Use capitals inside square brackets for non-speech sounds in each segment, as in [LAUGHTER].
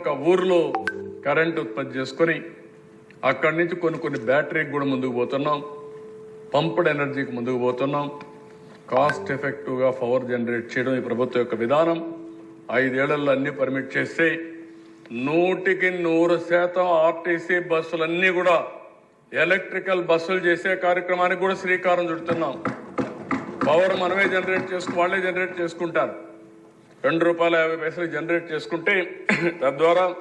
ఒక ఊర్లో కరెంట్ ఉత్పత్తి చేసుకొని అక్కడి నుంచి కొన్ని కొన్ని బ్యాటరీకి కూడా ముందుకు పోతున్నాం. పంప్డ్ ఎనర్జీకి ముందుకు పోతున్నాం. కాస్ట్ ఎఫెక్టివ్గా పవర్ జనరేట్ చేయడం ఈ ప్రభుత్వం యొక్క విధానం. ఐదేళ్ళలో అన్ని పర్మిట్ చేస్తే నూటికి నూరు శాతం ఆర్టీసీ బస్సులన్నీ కూడా ఎలక్ట్రికల్ బస్సులు చేసే కార్యక్రమానికి కూడా శ్రీకారం చుడుతున్నాం. పవర్ మనమే జనరేట్ చేసుకు వాళ్ళే జనరేట్ చేసుకుంటారు. రెండు రూపాయల యాభై పైసలు జనరేట్ చేసుకుంటే [COUGHS] తద్వారా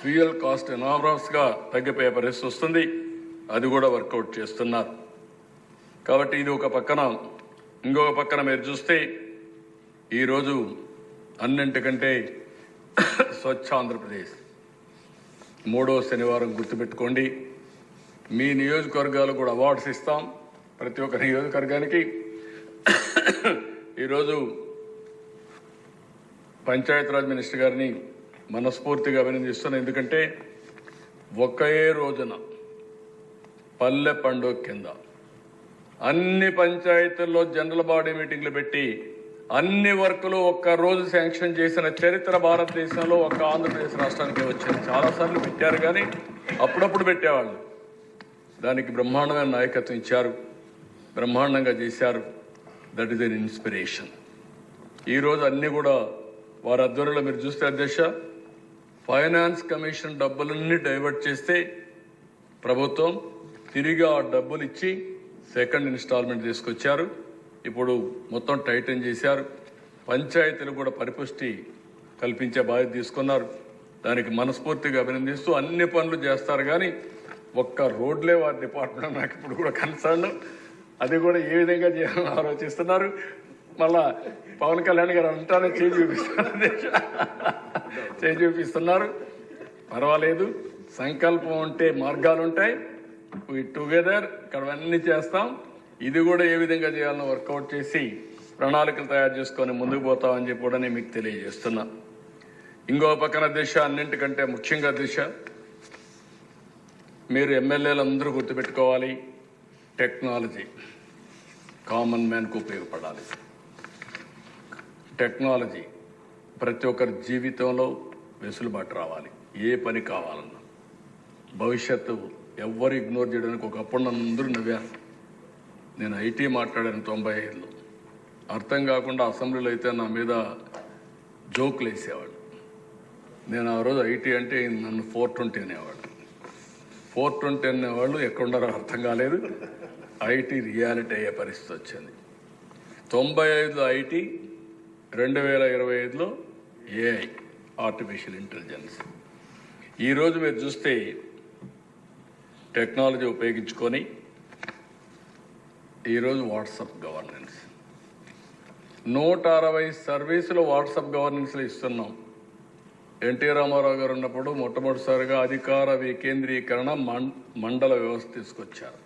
ఫ్యూయల్ కాస్ట్ ఎనామరస్గా తగ్గిపోయే పరిస్థితి వస్తుంది. అది కూడా వర్కౌట్ చేస్తున్నారు. కాబట్టి ఇది ఒక పక్కన ఇంకొక పక్కన మీరు చూస్తే ఈరోజు అన్నింటికంటే [COUGHS] స్వచ్ఛ ఆంధ్రప్రదేశ్. మూడో శనివారం గుర్తుపెట్టుకోండి. మీ నియోజకవర్గాలు కూడా అవార్డ్స్ ఇస్తాం. ప్రతి ఒక్క నియోజకవర్గానికి. [COUGHS] ఈరోజు పంచాయతీరాజ్ మినిస్టర్ గారిని మనస్ఫూర్తిగా అభినందిస్తున్నాను. ఎందుకంటే ఒకే రోజున పల్లె పండుగ కింద అన్ని పంచాయతీల్లో జనరల్ బాడీ మీటింగ్లు పెట్టి అన్ని వర్కులు ఒక్క రోజు శాంక్షన్ చేసిన చరిత్ర భారతదేశంలో ఒక్క ఆంధ్రప్రదేశ్ రాష్ట్రానికి వచ్చింది. చాలాసార్లు పెట్టారు కానీ అప్పుడప్పుడు పెట్టేవాళ్ళు. దానికి బ్రహ్మాండమైన నాయకత్వం ఇచ్చారు. బ్రహ్మాండంగా చేశారు. దట్ ఈస్ ఎన్ ఇన్స్పిరేషన్ ఈరోజు అన్ని కూడా వారి ఆధ్వర్యంలో మీరు చూస్తే అధ్యక్ష ఫైనాన్స్ కమిషన్ డబ్బులన్నీ డైవర్ట్ చేస్తే ప్రభుత్వం తిరిగి ఆ డబ్బులు ఇచ్చి సెకండ్ ఇన్స్టాల్మెంట్ తీసుకొచ్చారు. ఇప్పుడు మొత్తం టైటన్ చేశారు. పంచాయతీలు కూడా పరిపుష్టి కల్పించే బాధ్యత తీసుకున్నారు. దానికి మనస్ఫూర్తిగా అభినందిస్తూ అన్ని పనులు చేస్తారు కానీ ఒక్క రోడ్లే వారి డిపార్ట్మెంట్ నాకు ఇప్పుడు కూడా కన్సర్న్ అది కూడా ఏ విధంగా చేయాలని ఆలోచిస్తున్నారు. మళ్ళా పవన్ కళ్యాణ్ గారు అంటానే చేయి చూపిస్తున్నారు. చేయి చూపిస్తున్నారు. పర్వాలేదు. సంకల్పం ఉంటే మార్గాలు ఉంటాయి. వి టుగెదర్ ఇక్కడ అన్నీ చేస్తాం. ఇది కూడా ఏ విధంగా చేయాలని వర్కౌట్ చేసి ప్రణాళికలు తయారు చేసుకొని ముందుకు పోతామని చెప్పి కూడా నేను మీకు తెలియజేస్తున్నా. ఇంకో పక్కన దిశ అన్నింటికంటే ముఖ్యంగా దిశ. మీరు ఎమ్మెల్యేలు అందరూ గుర్తుపెట్టుకోవాలి టెక్నాలజీ కామన్ మ్యాన్కు ఉపయోగపడాలి. టెక్నాలజీ ప్రతి ఒక్కరి జీవితంలో వెసులుబాటు రావాలి. ఏ పని కావాలన్నా. భవిష్యత్తు ఎవ్వరు ఇగ్నోర్ చేయడానికి ఒకప్పుడు నన్ను అందరూ నవ్వారు నేను ఐటీ మాట్లాడాను తొంభై ఐదులో అర్థం కాకుండా అసెంబ్లీలో అయితే నా మీద జోకులు వేసేవాడు నేను ఆ రోజు ఐటీ అంటే నన్ను ఫోర్ ట్వంటీ అనేవాడు ఫోర్ ట్వంటీ అనేవాళ్ళు ఎక్కడున్నారో అర్థం కాలేదు. ఐటీ రియాలిటీ అయ్యే పరిస్థితి వచ్చింది. తొంభై ఐదులో ఐటీ రెండు వేల ఇరవై ఐదులో ఏఐ ఆర్టిఫిషియల్ ఇంటెలిజెన్స్ ఈరోజు మీరు చూస్తే టెక్నాలజీ ఉపయోగించుకొని ఈరోజు వాట్సాప్ గవర్నెన్స్. నూట అరవై సర్వీసులు వాట్సాప్ గవర్నెన్స్లో ఇస్తున్నాం. ఎన్టీ రామారావు గారు ఉన్నప్పుడు మొట్టమొదటిసారిగా అధికార వికేంద్రీకరణ మం- మండల వ్యవస్థ తీసుకొచ్చారు.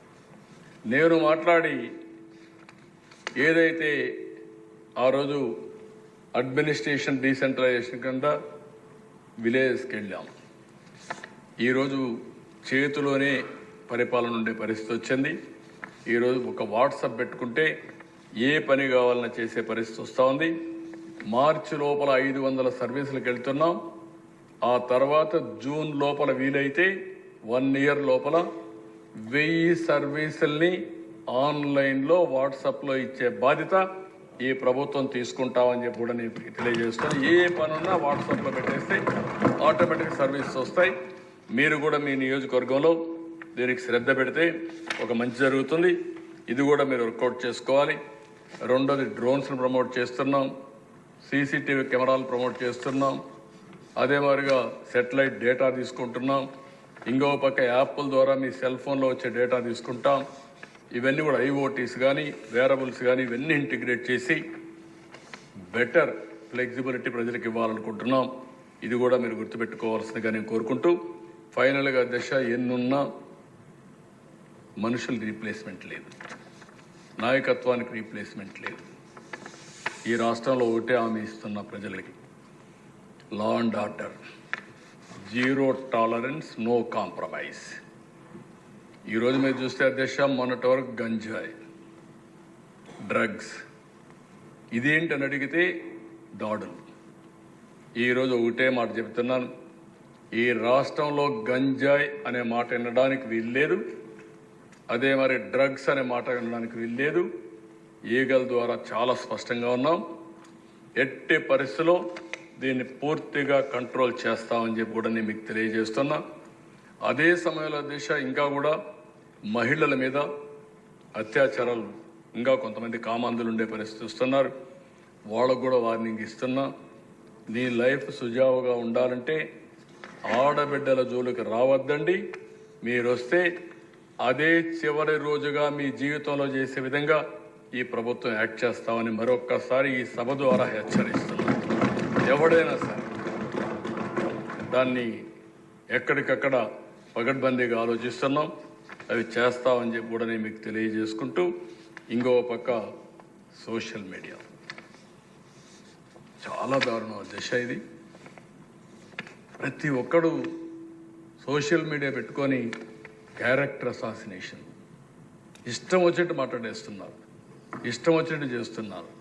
నేను మాట్లాడి ఏదైతే ఆ రోజు అడ్మినిస్ట్రేషన్ డీసెంట్రలైజేషన్ కింద విలేజ్కి వెళ్ళాం. ఈరోజు చేతిలోనే పరిపాలన ఉండే పరిస్థితి వచ్చింది. ఈరోజు ఒక వాట్సాప్ పెట్టుకుంటే ఏ పని కావాలన్నా చేసే పరిస్థితి వస్తూ ఉంది. మార్చి లోపల ఐదు వందల సర్వీసులకు వెళ్తున్నాం. ఆ తర్వాత జూన్ లోపల వీలైతే వన్ ఇయర్ లోపల వెయ్యి సర్వీసుల్ని ఆన్లైన్లో వాట్సాప్లో ఇచ్చే బాధ్యత ఈ ప్రభుత్వం తీసుకుంటామని చెప్పి కూడా నేను తెలియజేస్తాను. ఏ పనున్నా వాట్సాప్లో పెట్టేస్తే ఆటోమేటిక్ సర్వీస్ వస్తాయి. మీరు కూడా మీ నియోజకవర్గంలో దీనికి శ్రద్ధ పెడితే ఒక మంచి జరుగుతుంది. ఇది కూడా మీరు వర్కౌట్ చేసుకోవాలి. రెండోది డ్రోన్స్ను ప్రమోట్ చేస్తున్నాం. సీసీటీవీ కెమెరాలు ప్రమోట్ చేస్తున్నాం. అదే మాదిరిగా సెటిలైట్ డేటా తీసుకుంటున్నాం. ఇంకో పక్క యాప్ల ద్వారా మీ సెల్ ఫోన్లో వచ్చే డేటా తీసుకుంటాం. ఇవన్నీ కూడా ఐఓటీస్ కానీ వేరబుల్స్ కానీ ఇవన్నీ ఇంటిగ్రేట్ చేసి బెటర్ ఫ్లెక్సిబిలిటీ ప్రజలకు ఇవ్వాలనుకుంటున్నాం. ఇది కూడా మీరు గుర్తుపెట్టుకోవాల్సిందిగా నేను కోరుకుంటూ ఫైనల్గా దశ ఎన్నున్నా మనుషులు రీప్లేస్మెంట్ లేదు. నాయకత్వానికి రీప్లేస్మెంట్ లేదు. ఈ రాష్ట్రంలో ఒకటే హామీ ఇస్తున్న ప్రజలకి. Law and order zero tolerance no compromise ఈరోజు మీరు చూస్తే అధ్యక్ష మొన్నటి వరకు గంజాయి. డ్రగ్స్. ఇదేంటని అడిగితే దాడులు. ఈరోజు ఒకటే మాట చెప్తున్నాను. ఈ రాష్ట్రంలో గంజాయి అనే మాట వినడానికి వీల్లేదు. అదే మరి డ్రగ్స్ అనే మాట వినడానికి వీల్లేదు. ఈగల ద్వారా చాలా స్పష్టంగా ఉన్నాం. ఎట్టి పరిస్థితిలో దీన్ని పూర్తిగా కంట్రోల్ చేస్తామని చెప్పి కూడా నేను మీకు తెలియజేస్తున్నా. అదే సమయంలో దిశ ఇంకా కూడా మహిళల మీద అత్యాచారాలు ఇంకా కొంతమంది కామాంధులు ఉండే పరిస్థితి వస్తున్నారు. వాళ్ళకు కూడా వార్నింగ్ ఇస్తున్నా నీ లైఫ్ సుజావుగా ఉండాలంటే ఆడబిడ్డల జోలికి రావద్దండి. మీరు వస్తే అదే చివరి రోజుగా మీ జీవితంలో చేసే విధంగా ఈ ప్రభుత్వం యాక్ట్ చేస్తామని మరొక్కసారి ఈ సభ ద్వారా హెచ్చరిస్తున్నాను. ఎవడైనా సరే దాన్ని ఎక్కడికక్కడ పగడ్బందీగా ఆలోచిస్తున్నాం. అవి చేస్తామని చెప్పి కూడా నేను మీకు తెలియజేసుకుంటూ ఇంకో పక్క సోషల్ మీడియా. చాలా దారుణం దశ ఇది. ప్రతి ఒక్కడు సోషల్ మీడియా పెట్టుకొని క్యారెక్టర్ అసాసినేషన్. ఇష్టం వచ్చినట్టు మాట్లాడేస్తున్నారు. ఇష్టం వచ్చినట్టు చేస్తున్నారు.